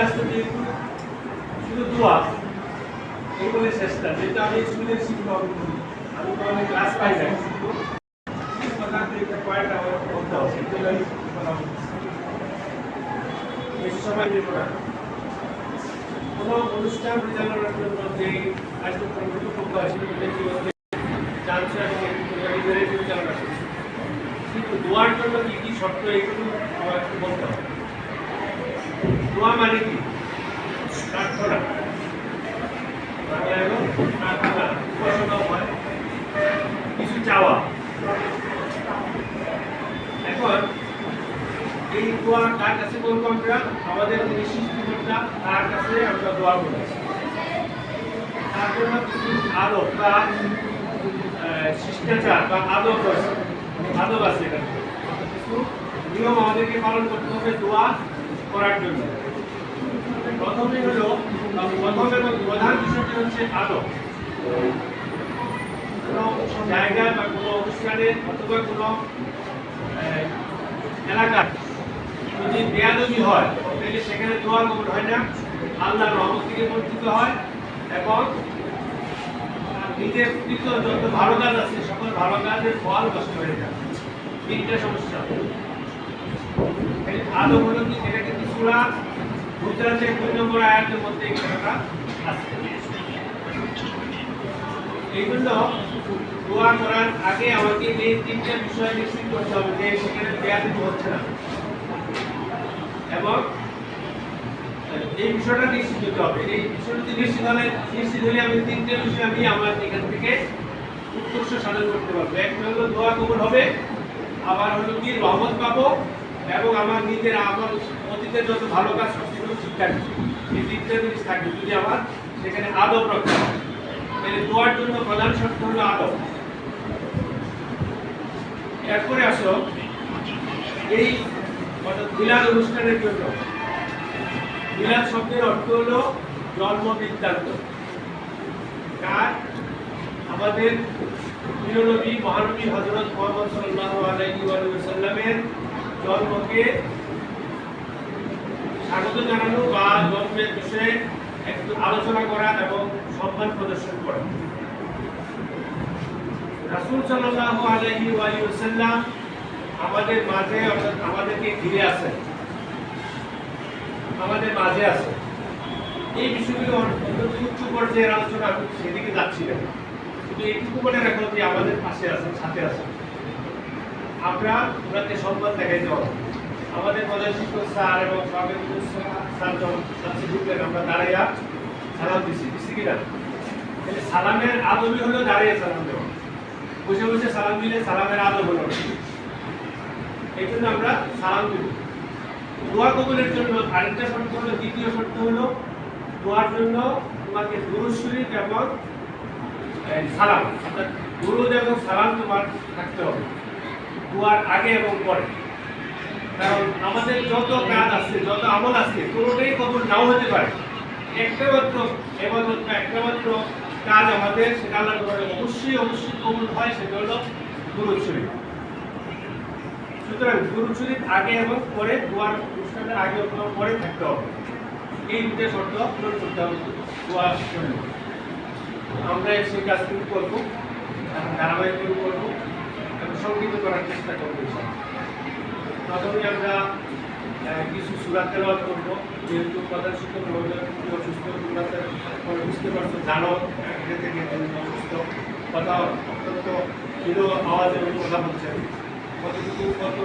আমার কাছ শুধু দোয়া এই বলে চেষ্টা যেটা আমি স্কুলের শিক্ষক আমি তো অনেক ক্লাস পাই না। কোনো অনুষ্ঠান পরিচালনার জন্য কি কি শর্ত এগুলো আমার বলতে হবে। দোয়া মানে কি? প্রার্থনা কিছু চাওয়া। এখন এই দোয়া কার কাছে বলব আমরা? আমাদের যিনি সৃষ্টিকর্তা, তার কাছে আমরা দোয়া করেছি তার জন্য কিছু আদব বা শিষ্টাচার বা আদব রয়েছে। আদব আছে এখানে। কিছু নিয়ম আমাদেরকে পালন করতে হবে দোয়া করার জন্য। প্রথমে হলো প্রথম প্রধান বিষয়টি হচ্ছে আদব কোনো জায়গায় বা কোনো অনুষ্ঠানে অথবা কোনো এলাকার যদি বেয়াদবি হয়, তাহলে সেখানে দোয়া কবুল হয় না। আল্লাহর রহমত থেকে বঞ্চিত হয় এবং নিজের কৃত যত ভালো কাজ আছে, সকল ভালো কাজের ফল নষ্ট হয়ে যায়। তিনটা সমস্যা। আলো হলো কি এটা কিন্তু সুরা গুজরাটের দুই নম্বর আয়াতের মধ্যে এই কথাটা আছে। এই জন্য দোয়া করার আগে আমাকে এই তিনটা বিষয় নিশ্চিত করতে হবে যে সেখানে বেয়াদবি হচ্ছে না। এবং এই বিষয়টা নিশ্চিত হতে হবে। এই বিষয়টা নিশ্চিত হলে নিশ্চিত হলে আমি তিনটে বিষয় আমি আমার এখান থেকে উৎকর্ষ সাধন করতে পারব। এক হলো দোয়া কবুল হবে, আবার হলো কি রহমত পাবো আমার নিজের আমার অতীতের যত ভালো কাজ সব সেগুলো শিক্ষা দিবে এই তিনটে জিনিস থাকবে। যদি আমার সেখানে আদব রক্ষা হয়, তাহলে দোয়ার জন্য প্রধান শর্ত হলো আদব। এরপরে আসো, এই মিলাদ অনুষ্ঠানের জন্য। মিলাদ শব্দের অর্থ হলো জন্ম বৃত্তান্ত কার? আমাদের প্রিয় নবী, মহানবী হজরত মোহাম্মদ সাল্লাহ আলাইহি ওয়া সাল্লামের জন্মকে স্বাগত জানানো বা জন্মের বিষয়ে একটু আলোচনা করা এবং সম্মান প্রদর্শন করা। রাসূল আমাদের মাঝে আমাদেরকে ঘিরে আছেন। আমাদের মাঝে আছে এই বিষয়গুলো উচ্চ পর্যায়ের আলোচনা সেদিকে যাচ্ছি না। কিন্তু এইটুকু মনে রাখো যে আমাদের পাশে আছেন, সাথে আছেন। আমরা ওনাকে সম্মান দেখাইতে হবে। আমাদের প্রধান শিক্ষক স্যার এবং স্যার যখন আমরা দাঁড়াইয়া সালাম দিছি। দিচ্ছি কিনা? তাহলে সালামের আদবই হলো দাঁড়িয়ে সালাম দেওয়া। বসে বসে সালাম দিলে সালামের আদব হলো এই জন্য আমরা সালাম দিব। দোয়া কবুলের জন্য আরেকটা শর্ত হলো, দ্বিতীয় শর্ত হলো, দোয়ার জন্য তোমাকে দুরুদ শরীফ এবং সালাম। অর্থাৎ দুরুদ এবং সালাম তোমার থাকতে হবে। দোয়ার আগে এবং পরে। কারণ আমাদের যত কাজ আছে, যত আমল আছে, কোনোটাই কবুল নাও হতে পারে। একটা মাত্র এবাদত একটা মাত্র কাজ আমাদের, সেটা আল্লাহ অবশ্যই অবশ্যই কবুল হয়, সেটা হলো দুরুদ শরীফ। সুতরাং গুরু শরীফ আগে এবং পরে, দুয়ার অনুষ্ঠানের আগে এবং পরে থাকতে হবে। এই দুটো শর্ত পূরণ করতে হবে। দোয়ার আমরা সেই কাজগুলো করব ধারাবাহিক করব। করার চেষ্টা করব প্রথমে আমরা কিছু সুরাত তেলাওয়াত করব। যেহেতু প্রধান অসুস্থ বুঝতে পারছ, জানো থেকে অসুস্থ। কথা অত্যন্ত কথা বলছেন কতটুকু, কত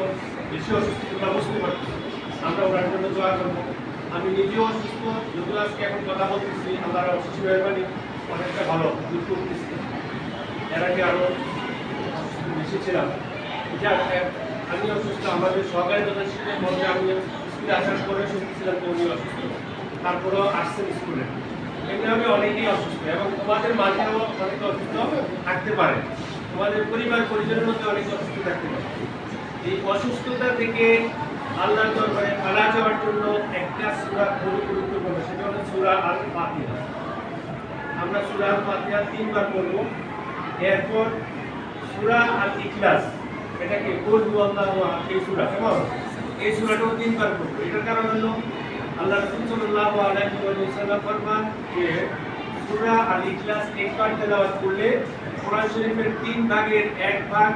বেশি অসুস্থ তোমরা বুঝতে আমরা ওনার জন্য দোয়া করব। আমি নিজেও অসুস্থ, যদিও আজকে এখন কথা বলতেছি, আমার অসুস্থ পারি অনেকটা ভালো দুঃখ এর আগে আরও বেশি ছিলাম। যাক আমি অসুস্থ, আমাদের সহকারী প্রধান শিক্ষক বলতে আমি স্কুলে আসার পরে শুনতেছিলাম যে উনি অসুস্থ, তারপরেও আসছেন স্কুলে। এমনিভাবে অনেকেই অসুস্থ, এবং তোমাদের মাঝেও অনেকে অসুস্থ থাকতে পারে। তোমাদের পরিবার, পরিজনের মধ্যে অনেকে অসুস্থ থাকতে পারে। এই অসুস্থতা থেকে আল্লাহর দরবারে পালা যাওয়ার জন্য একটা সুরা খুবই গুরুত্বপূর্ণ, সেটা হলো সুরা আল ফাতিহা আমরা সুরা আল ফাতিহা তিনবার পড়ব। এরপর সুরা আল ইখলাস এটাকে আল্লাহ এই সূরা? কেমন? এই সূরাটাও তিনবার পড়ব। এটার কারণ হলো, আল্লাহ রাসূল সাল্লাল্লাহু ফরমান যে সূরা আল ইখলাস একবার তেলাওয়াত করলে কোরআন শরীফের তিন ভাগের এক ভাগ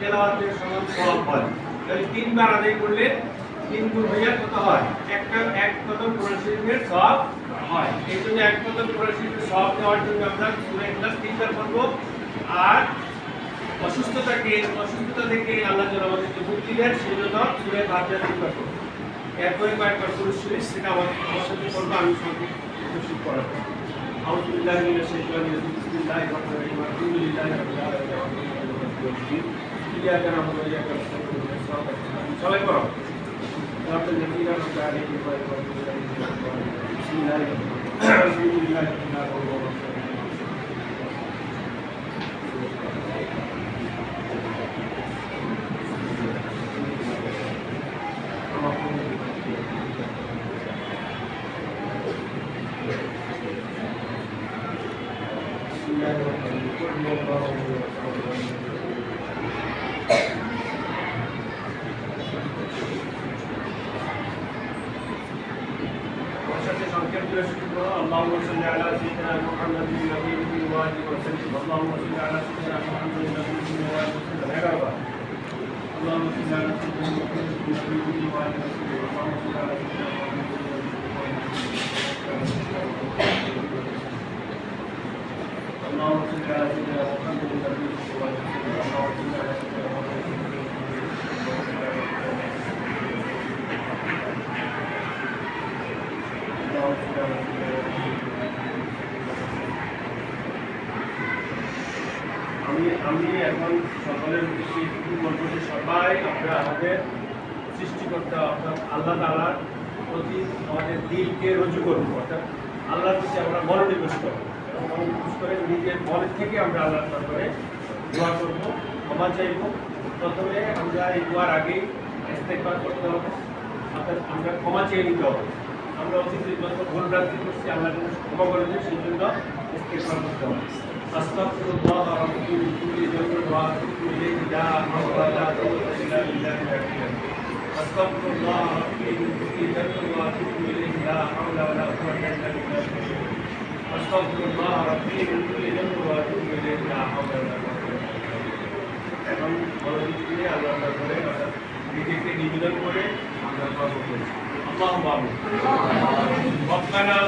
তেলাওয়াতের সমান সওয়াব হয়। তাহলে তিনবার আদায় করলে তিন গুণ হইয়া কত হয়? একটা এক কত কোরআন শরীফের সওয়াব হয়। এই জন্য এক কত কোরআন শরীফের সওয়াব দেওয়ার জন্য আমরা সূরা ইখলাস তিনবার পড়ব। আর অসুস্থতাকে অসুস্থতা থেকে আল্লাহ যেন আমাদেরকে মুক্তি দেন সেই জন্য সুরে ভাবনা চিন্তা করবো এরপরে কয়েকবার পুরুষ শরীর সেটা আমার আমার সাথে করবো আমি সঙ্গে উপস্থিত করাবো أعوذ بالله من الشيطان الرجيم بسم الله الرحمن الرحيم الحمد لله رب العالمين إياك نعبد وإياك نستعين اهدنا الصراط المستقيم সবাই করো صراط الذين أنعمت عليهم غير المغضوب عليهم ولا الضالين بسم الله الرحمن الرحيم الحمد لله رب العالمين اللهم صل على سيدنا محمد النبي وآله وسلم اللهم صل على سيدنا محمد النبي وآله وسلم اللهم صل على سيدنا محمد النبي وآله وسلم اللهم صل على سيدنا محمد আমাদের সৃষ্টিকর্তা অর্থাৎ আল্লাহ তালার প্রতি আমাদের দিলকে রুজু করব অর্থাৎ আল্লাহর প্রতি আমরা মনোনিবেশ করব এবং মনোনিবেশ করে নিজের মন থেকে আমরা আল্লাহ তারপরে দোয়া করব, ক্ষমা চাইব। প্রথমে আমরা এই দোয়ার আগেই ইস্তেকবার করতে হবে, অর্থাৎ আমরা ক্ষমা চেয়ে নিতে হবে। আমরা অতীত যত ভুল ভ্রান্তি করছি আল্লাহ ক্ষমা করে দিই সেই জন্য ইস্তেকবার করতে হবে। আস্তে আস্তে দোয়া রহমতুল্লাহ لا حول ولا قوة إلا بالله العلي أستغفر الله ربي من كل ذنب وأتوب إليه لا حول ولا قوة إلا بالله أستغفر الله ربي من كل ذنب وأتوب إليه لا حول ولا قوة এখন বড়দিন করে আল্লাহ করে নিজেকে নিবেদন করে আমরা পাবো আল্লাহ বাবু রব্বানা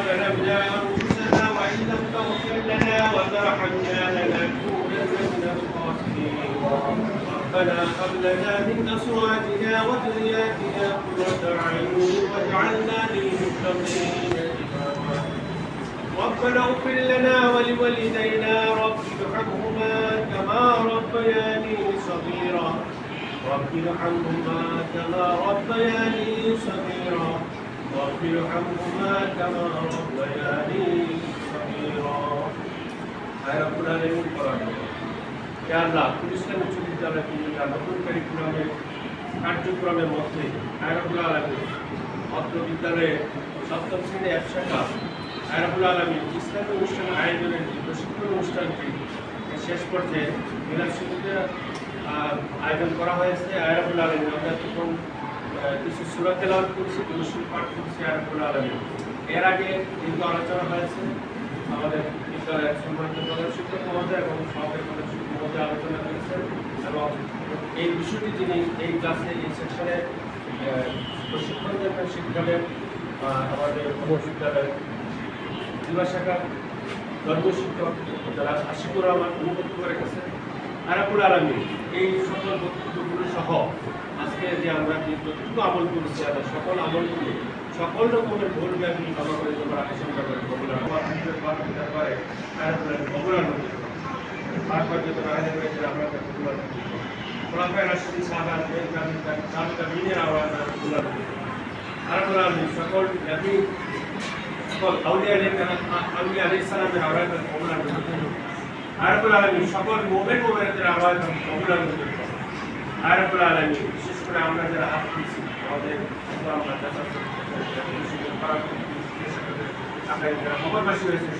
ولا هب لنا من أزواجنا وذرياتنا قرة أعين واجعلنا للمتقين ربنا اغفر لنا ولوالدينا رب ارحمهما كما ربياني صغيرا. رب ارحمهما كما ربياني صغيرا. رب ارحمهما كما ربياني صغيرا. هاي هذا القرآن المبارك আল্লাহ ইসলাম উচ্চ বিদ্যালয় কুমিল্লা নতুন কারিকুলামের কার্যক্রমের মধ্যে আয় রব্বুল আলামিন অত্র বিদ্যালয়ে সপ্তম শ্রেণি এক শাখা আয় আলমী ইসলামী অনুষ্ঠান আয়োজনের প্রশিক্ষণ অনুষ্ঠানটি শেষ পর্যায়ে মিলাদশরীফে আয়োজন করা হয়েছে। আয় রব্বুল আলামিন আমরা আহ, কিছু সুরা তেলাওয়াত করছি দুরুশরীফ পাঠ করছি আয় রব্বুল আলামিন এর আগে দীর্ঘ আলোচনা হয়েছে। আমাদের বিদ্যালয়ের সম্মানিত প্রধান শিক্ষক মহোদয় এবং সহকারী মহোদয় আলোচনা করেছেন এবং এই বিষয়টি যিনি এই ক্লাসে এই সেকশনে প্রশিক্ষণ দেবেন শিক্ষাদের আমাদের বিদ্যালয়ের যুবা শাখা ধর্ম শিক্ষক যারা আশিকুর রহমান অনুভূতি করে গেছেন আরাপুর আলমী এই সকল বক্তব্যগুলো সহ আজকে যে আমরা যে যতটুকু আমল করেছি আমরা সকল আমলগুলি সকল রকমের ভুল ব্যাপী ক্ষমা করে তোমরা আশঙ্কা করে বগুড়া আমার হাতের পাক দিতে পারে আরাপুর আলমী বগুড়ার মধ্যে পাক পাক যত রাখা হয়েছে আমরা বগুড়ার খোলাফায় রাশিদি সাহাবা সাহাবিকা মিনের আওয়াজ বগুড়ার মধ্যে আরাপুর আলমী সকল ব্যাপী সকল আউলিয়া আউলিয়া আলাইহিস সালামের আওয়াজ মধ্যে আরবুল আলমী সকল মোমেন মোমেনদের আওয়াজ মধ্যে আরবুল আলমী বিশেষ করে আমরা যারা হাত দিচ্ছি আমাদের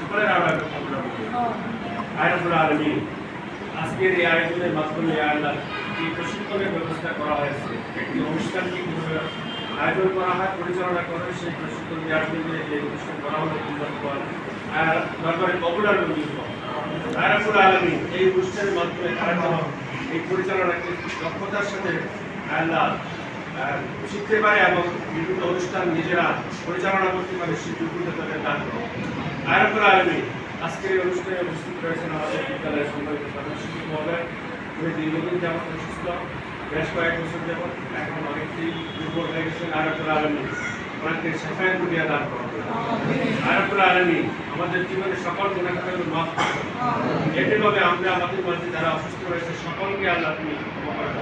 সকলের আওয়াজ আরবুল আলমী আজকের এই আয়োজনের মাধ্যমে আল্লাহ এই প্রশিক্ষণের ব্যবস্থা করা হয়েছে। একটি অনুষ্ঠানকে কীভাবে আয়োজন করা হয়, পরিচালনা করে সেই প্রশিক্ষণ দেওয়ার জন্য এই অনুষ্ঠান করা হলো আর দরবারে পপুলার আরাফুল আলমী এই অনুষ্ঠানের মাধ্যমে তারা এই পরিচালনাকে দক্ষতার সাথে আল্লাহ শিখতে পারে এবং বিভিন্ন অনুষ্ঠান নিজেরা পরিচালনা করতে পারে, সেই যোগ্যতা তাদের দান করে। আরাফুল আলমী আজকের অনুষ্ঠানে উপস্থিত রয়েছেন আমাদের বিদ্যালয়ের সম্মানিত প্রধান শিক্ষক মহোদয়। দীর্ঘদিন যেমন অসুস্থ, বেশ কয়েক বছর যেমন এখন অনেকটি দুর্বল হয়ে গেছেন, আরাফুল আলমী। ওনাকে সাফায় কুটিয়া দান করা আরাফুল আলমী, আমাদের জীবনে সকল গুণাখানে মাফ করুন। এটিভাবে আমরা আমাদের মাঝে যারা অসুস্থ রয়েছে, সকলকে আল্লাহ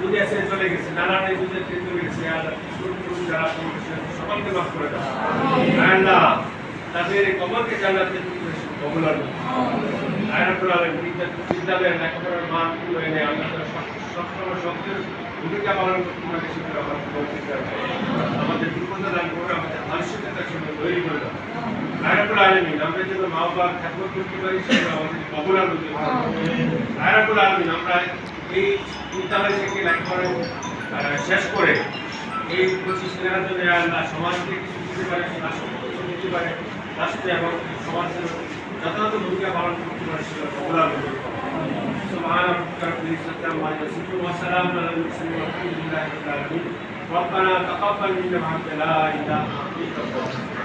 দুনিয়া ছেড়ে চলে গেছে নানা নেই দুধের থেকে চলে গেছে, আর যারা সকলকে মাফ করে দাও। আল্লাহ তাদের কবরকে জানাতে কবলার আয়াতুল আলম বিদ্যালয়ের লেখাপড়ার মান হয়ে নেই আমরা সবসময় শব্দের ভূমিকা পালন করতে পারি সেটা আমার বলতে আমাদের বিপদ দান আমাদের আমাদের আমরা এই বিদ্যালয় থেকে লেখাপড়া আহ, শেষ করে এই পঁচিশ দিনের জন্য আল্লাহ সমাজকে কিছু দিতে পারে রাষ্ট্রকে কিছু দিতে পারে রাষ্ট্র এবং সমাজের যথাযথ ভূমিকা পালন করতে পারে সেটা কবলার মধ্যে سبحان ربك رب العزة عما يصفون وسلام على المرسلين والحمد لله رب العالمين ربنا تقبل منا وانت لا اله الا انت